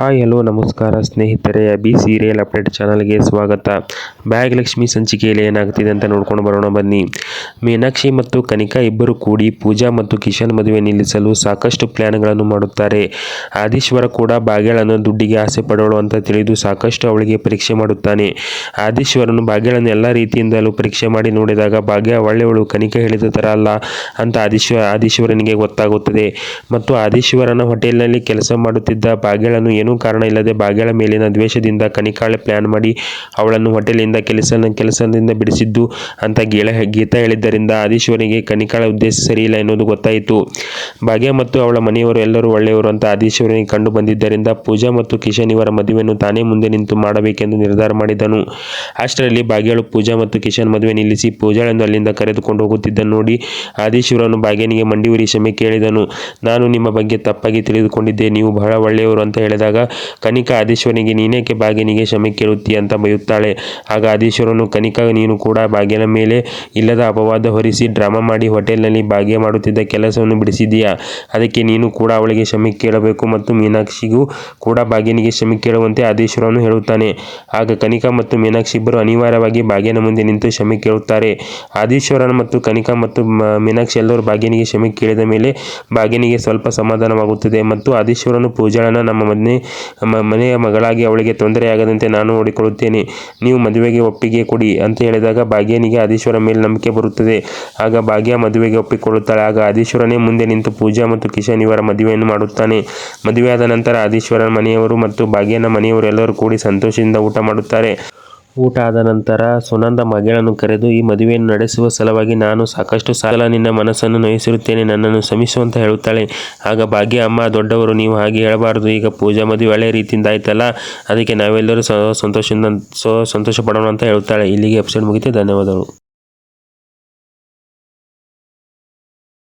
Hi, hello, ನಮಸ್ಕಾರ ಸ್ನೇಹಿತರೆ. B serial update ಚಾನಲ್ಗೆ ಸ್ವಾಗತ. ಭಾಗ್ಯಲಕ್ಷ್ಮಿ ಸಂಚಿಕೆಯಲ್ಲಿ ಏನಾಗ್ತಿದೆ ಅಂತ ನೋಡ್ಕೊಂಡು ಬರೋಣ ಬನ್ನಿ. ಮೀನಾಕ್ಷಿ ಮತ್ತು ಕನಿಕಾ ಇಬ್ಬರು ಕೂಡಿ ಪೂಜಾ ಮತ್ತು ಕಿಶನ್ ಮದುವೆ ನಿಲ್ಲಿಸಲು ಸಾಕಷ್ಟು ಪ್ಲ್ಯಾನ್ಗಳನ್ನು ಮಾಡುತ್ತಾರೆ. ಆದೀಶ್ವರ ಕೂಡ ಭಾಗ್ಯಳನ್ನು ದುಡ್ಡಿಗೆ ಆಸೆ ಪಡೋಳು ಅಂತ ತಿಳಿದು ಸಾಕಷ್ಟು ಅವಳಿಗೆ ಪರೀಕ್ಷೆ ಮಾಡುತ್ತಾನೆ. ಆದೀಶ್ವರನು ಭಾಗ್ಯಳನ್ನು ಎಲ್ಲ ರೀತಿಯಿಂದಲೂ ಪರೀಕ್ಷೆ ಮಾಡಿ ನೋಡಿದಾಗ, ಭಾಗ್ಯ, ಒಳ್ಳೆಯವಳು, ಕನಿಕಾ ಹೇಳಿದ ಥರ ಅಲ್ಲ ಅಂತ ಆದೀಶ್ವರ ಆದೀಶ್ವರನಿಗೆ ಗೊತ್ತಾಗುತ್ತದೆ. ಮತ್ತು ಆದೀಶ್ವರನ ಹೋಟೆಲ್ನಲ್ಲಿ ಕೆಲಸ ಮಾಡುತ್ತಿದ್ದ ಭಾಗ್ಯಳನ್ನು ಏನೂ ಕಾರಣ ಇಲ್ಲದೆ ಭಾಗ್ಯಳ ಮೇಲಿನ ದ್ವೇಷದಿಂದ ಕನಿಕಾಳೆ ಪ್ಲ್ಯಾನ್ ಮಾಡಿ ಅವಳನ್ನು ಹೋಟೆಲಿಂದ ಕೆಲಸ ಕೆಲಸದಿಂದ ಬಿಡಿಸಿದ್ದು ಅಂತ ಗೀಳ ಗೀತಾ ಹೇಳಿದ್ದರಿಂದ ಆದೀಶ್ವರಿಗೆ ಕನಿಕಾಳ ಉದ್ದೇಶ ಸರಿಯಿಲ್ಲ ಎನ್ನುವುದು ಗೊತ್ತಾಯಿತು. ಭಾಗ್ಯ ಮತ್ತು ಅವಳ ಮನೆಯವರು ಎಲ್ಲರೂ ಒಳ್ಳೆಯವರು ಅಂತ ಆದೀಶ್ವರನಿಗೆ ಕಂಡು ಬಂದಿದ್ದರಿಂದ ಪೂಜಾ ಮತ್ತು ಕಿಶನ್ ಇವರ ಮದುವೆಯನ್ನು ತಾನೇ ಮುಂದೆ ನಿಂತು ಮಾಡಬೇಕೆಂದು ನಿರ್ಧಾರ ಮಾಡಿದನು. ಅಷ್ಟರಲ್ಲಿ ಭಾಗ್ಯಳು ಪೂಜಾ ಮತ್ತು ಕಿಶನ್ ಮದುವೆ ನಿಲ್ಲಿಸಿ ಪೂಜಾಳನ್ನು ಅಲ್ಲಿಂದ ಕರೆದುಕೊಂಡು ಹೋಗುತ್ತಿದ್ದನ್ನು ನೋಡಿ ಆದೀಶ್ವರನು ಭಾಗ್ಯನಿಗೆ ಮಂಡಿ ಕ್ಷಮೆ ಕೇಳಿದನು. ನಾನು ನಿಮ್ಮ ಬಗ್ಗೆ ತಪ್ಪಾಗಿ ತಿಳಿದುಕೊಂಡಿದ್ದೆ. ನೀವು ಬಹಳ ಒಳ್ಳೆಯವರು ಅಂತ ಹೇಳಿದಾಗ ಕನಿಕಾ ಆದೀಶ್ವರನಿಗೆ ನೀನೇಕೆ ಬಾಗಿನಿಗೆ ಕ್ಷಮೆ ಕೇಳುತ್ತೀಯ ಅಂತ ಬೈಯುತ್ತಾಳೆ. ಆಗ ಆದೀಶ್ವರನು, ಕನಿಕಾ, ನೀನು ಕೂಡ ಭಾಗ್ಯನ ಮೇಲೆ ಇಲ್ಲದ ಅಪವಾದ ಹೊರಿಸಿ ಡ್ರಾಮಾ ಮಾಡಿ ಹೋಟೆಲ್ನಲ್ಲಿ ಭಾಗ್ಯ ಮಾಡುತ್ತಿದ್ದ ಕೆಲಸವನ್ನು ಬಿಡಿಸಿದೀಯಾ ಅದಕ್ಕೆ ನೀನು ಕೂಡ ಅವಳಿಗೆ ಕ್ಷಮೆ ಕೇಳಬೇಕು ಮತ್ತು ಮೀನಾಕ್ಷಿಗೂ ಕೂಡ ಬಾಗಿನಿಗೆ ಕ್ಷಮೆ ಕೇಳುವಂತೆ ಆದೀಶ್ವರನು ಹೇಳುತ್ತಾನೆ. ಆಗ ಕನಿಕಾ ಮತ್ತು ಮೀನಾಕ್ಷಿ ಇಬ್ಬರು ಅನಿವಾರ್ಯವಾಗಿ ಭಾಗ್ಯನ ಮುಂದೆ ನಿಂತು ಕ್ಷಮೆ ಕೇಳುತ್ತಾರೆ. ಆದೀಶ್ವರನ ಮತ್ತು ಕನಿಕಾ ಮತ್ತು ಮೀನಾಕ್ಷಿ ಎಲ್ಲರೂ ಬಾಗಿನಿಗೆ ಕ್ಷಮೆ ಕೇಳಿದ ಮೇಲೆ ಬಾಗಿನಿಗೆ ಸ್ವಲ್ಪ ಸಮಾಧಾನವಾಗುತ್ತದೆ ಮತ್ತು ಆದೀಶ್ವರನು ಪೂಜಾಳನ ನಮ್ಮ ಮನೆ ಮನೆಯ ಮಗಳಾಗಿ ಅವಳಿಗೆ ತೊಂದರೆಯಾಗದಂತೆ ನಾನು ನೋಡಿಕೊಳ್ಳುತ್ತೇನೆ. ನೀವು ಮದುವೆಗೆ ಒಪ್ಪಿಗೆ ಕೊಡಿ ಅಂತ ಹೇಳಿದಾಗ ಭಾಗ್ಯನಿಗೆ ಆದೀಶ್ವರ ಮೇಲೆ ನಂಬಿಕೆ ಬರುತ್ತದೆ. ಆಗ ಭಾಗ್ಯ ಮದುವೆಗೆ ಒಪ್ಪಿಕೊಳ್ಳುತ್ತಾಳೆ. ಆಗ ಆದೀಶ್ವರನೇ ಮುಂದೆ ನಿಂತು ಪೂಜಾ ಮತ್ತು ಕಿಶನ್ ಇವರ ಮದುವೆಯನ್ನು ಮಾಡುತ್ತಾನೆ. ಮದುವೆಯಾದ ನಂತರ ಆದೀಶ್ವರನ ಮನೆಯವರು ಮತ್ತು ಭಾಗ್ಯನ ಮನೆಯವರು ಎಲ್ಲರೂ ಕೂಡಿ ಸಂತೋಷದಿಂದ ಊಟ ಮಾಡುತ್ತಾರೆ. ಊಟ ಆದ ನಂತರ ಸುನಂದ ಮಗಳನ್ನು ಕರೆದು, ಈ ಮದುವೆಯನ್ನು ನಡೆಸುವ ಸಲುವಾಗಿ ನಾನು ಸಾಕಷ್ಟು ಸಾಲ ನಿನ್ನ ಮನಸ್ಸನ್ನು ನೋಯಿಸಿರುತ್ತೇನೆ, ನನ್ನನ್ನು ಶ್ರಮಿಸುವಂತ ಹೇಳುತ್ತಾಳೆ. ಆಗ ಭಾಗ್ಯ, ಅಮ್ಮ, ದೊಡ್ಡವರು, ನೀವು ಹಾಗೆ ಹೇಳಬಾರದು. ಈಗ ಪೂಜಾ ಮದುವೆ ಒಳ್ಳೆಯ ರೀತಿಯಿಂದ ಆಯ್ತಲ್ಲ? ಅದಕ್ಕೆ ನಾವೆಲ್ಲರೂ ಸಹ ಸಂತೋಷದಿಂದ ಸೊ ಸಂತೋಷ ಪಡೋಣ ಅಂತ ಹೇಳುತ್ತಾಳೆ. ಇಲ್ಲಿಗೆ ಎಪಿಸೋಡ್ ಮುಗಿತು. ಧನ್ಯವಾದಗಳು.